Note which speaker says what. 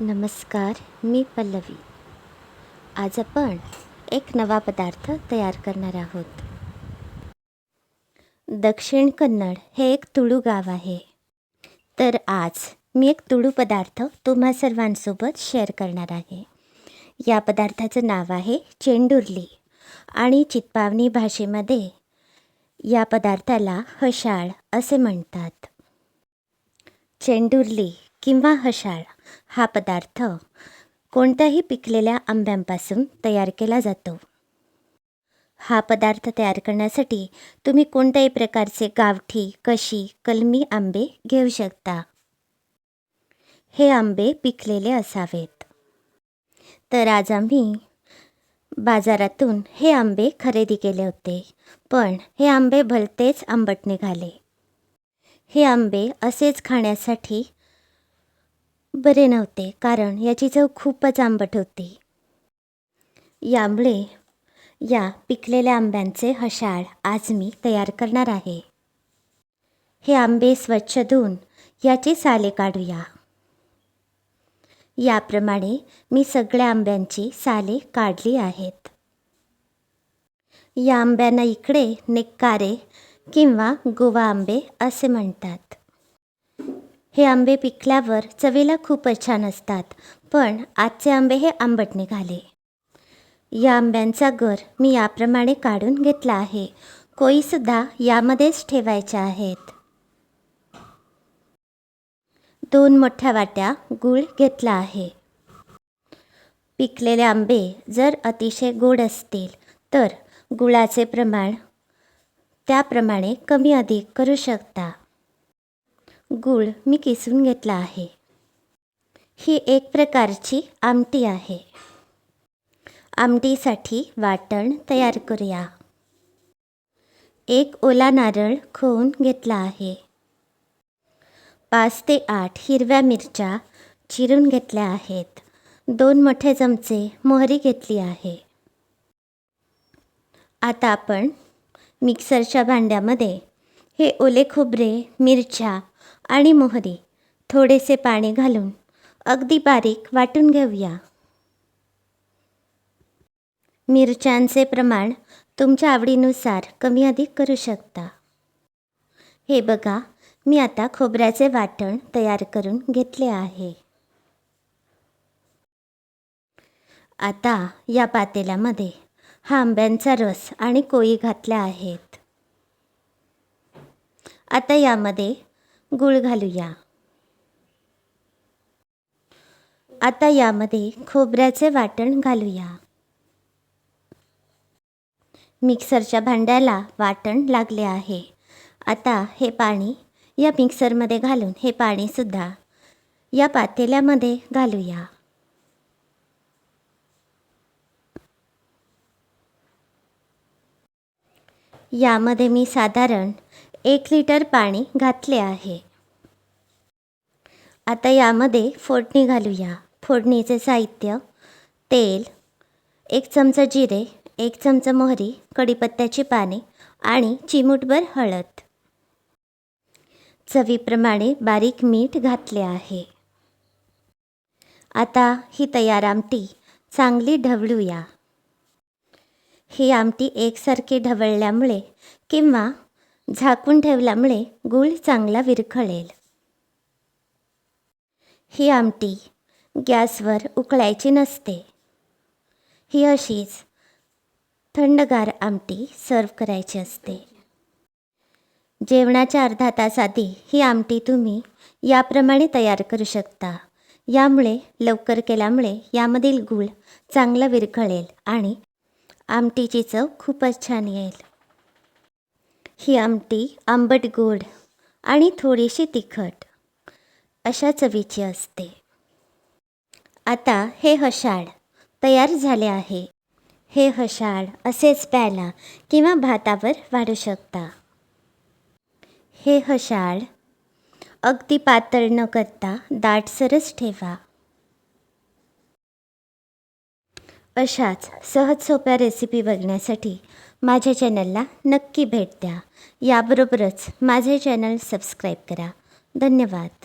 Speaker 1: नमस्कार मी पल्लवी. आज आपण एक नवा पदार्थ तयार करणार आहोत. दक्षिण कन्नड हे एक तुळू गाव आहे. तर आज मी एक तुळू पदार्थ तुम्हा सर्वांसोबत शेअर करणार आहे. या पदार्थाचं नाव आहे चेंडुर्ली आणि चितपावणी भाषेमध्ये या पदार्थाला हशाळ असे म्हणतात. चेंडुर्ली किंवा हशाळ हा पदार्थ कोणत्याही पिकलेल्या आंब्यांपासून तयार केला जातो. हा पदार्थ तयार करण्यासाठी तुम्ही कोणत्याही प्रकारचे गावठी कशी कलमी आंबे घेऊ शकता. हे आंबे पिकलेले असावेत. तर आज आम्ही बाजारातून हे आंबे खरेदी केले होते पण हे आंबे भलतेच आंबट निघाले. हे आंबे असेच खाण्यासाठी बरे नव्हते कारण याची चव खूपच आंबट होती. यामुळे या पिकलेल्या आंब्यांचे हशाळ आज मी तयार करणार आहे. हे आंबे स्वच्छ धुवून याची साले काढूया. याप्रमाणे मी सगळ्या आंब्यांची साले काढली आहेत. या आंब्यांना इकडे नेक्कारे किंवा गोवा आंबे असे म्हणतात. हे आंबे पिकल्यावर चवीला खूपच छान असतात पण आजचे आंबे हे आंबट निघाले. या आंब्यांचा गर मी याप्रमाणे काढून घेतला आहे. कोईसुद्धा यामध्येच ठेवायच्या आहेत. दोन मोठ्या वाट्या गूळ घेतला आहे. पिकलेले आंबे जर अतिशय गोड असतील तर गुळाचे प्रमाण त्याप्रमाणे कमी अधिक करू शकता. गूळ मी किसून घेतला आहे. ही एक प्रकारची आमटी आहे. आमटीसाठी वाटण तयार करूया. एक ओला नारळ खोवून घेतला आहे. पाच ते आठ हिरव्या मिरच्या चिरून घेतल्या आहेत. दोन मोठे चमचे मोहरी घेतली आहे. आता आपण मिक्सरच्या भांड्यामध्ये हे ओले खोबरे मिरच्या आणि मोहरी थोडेसे पाणी घालून अगदी बारीक वाटून घेऊया. मिरच्यांचे प्रमाण तुमच्या आवडीनुसार कमी अधिक करू शकता. हे बघा मी आता खोबऱ्याचे वाटण तयार करून घेतले आहे. आता या पातेल्यामध्ये हा आंब्यांचा रस आणि कोळी घातल्या आहेत. आता यामध्ये गूळ घालूया. आता यामध्ये खोबऱ्याचे वाटण घालूया. मिक्सरच्या भांड्याला वाटण लागले आहे. आता हे पाणी या मिक्सरमध्ये घालून हे पाणीसुद्धा या पातेल्यामध्ये घालूया. यामध्ये मी साधारण एक लिटर पाणी घातले आहे. आता यामध्ये फोडणी घालूया. फोडणीचे साहित्य तेल एक चमचा जिरे एक चमचा मोहरी कढीपत्त्याची पाने आणि चिमूटभर हळद. चवीप्रमाणे बारीक मीठ घातले आहे. आता ही तयार आमटी चांगली ढवळूया. ही आमटी एकसारखी ढवळल्यामुळे किंवा झाकून ठेवल्यामुळे गूळ चांगला विरघळेल ही आमटी गॅसवर उकळायची नसते. ही अशीच थंडगार आमटी सर्व करायची असते. जेवणाच्या अर्धा तास आधी ही आमटी तुम्ही याप्रमाणे तयार करू शकता. यामुळे लवकर केल्यामुळे यामधील गूळ चांगला विरघळेल आणि आमटीची चव खूपच छान येईल. ही आमटी आंबट गोड आणि थोडीशी तिखट. अशा चवीची असते. आता हे हशाळ तयार झाले आहे. हे हशाळ असेच प्यायला किंवा भातावर वाढू शकता. हे हशाळ अगदी पातळ न करता दाटसरच ठेवा. अशाच सहज सोप्या रेसिपी बघण्यासाठी माझ्या चॅनलला नक्की भेट द्या. याबरोबरच माझे चॅनल सबस्क्राईब करा. धन्यवाद.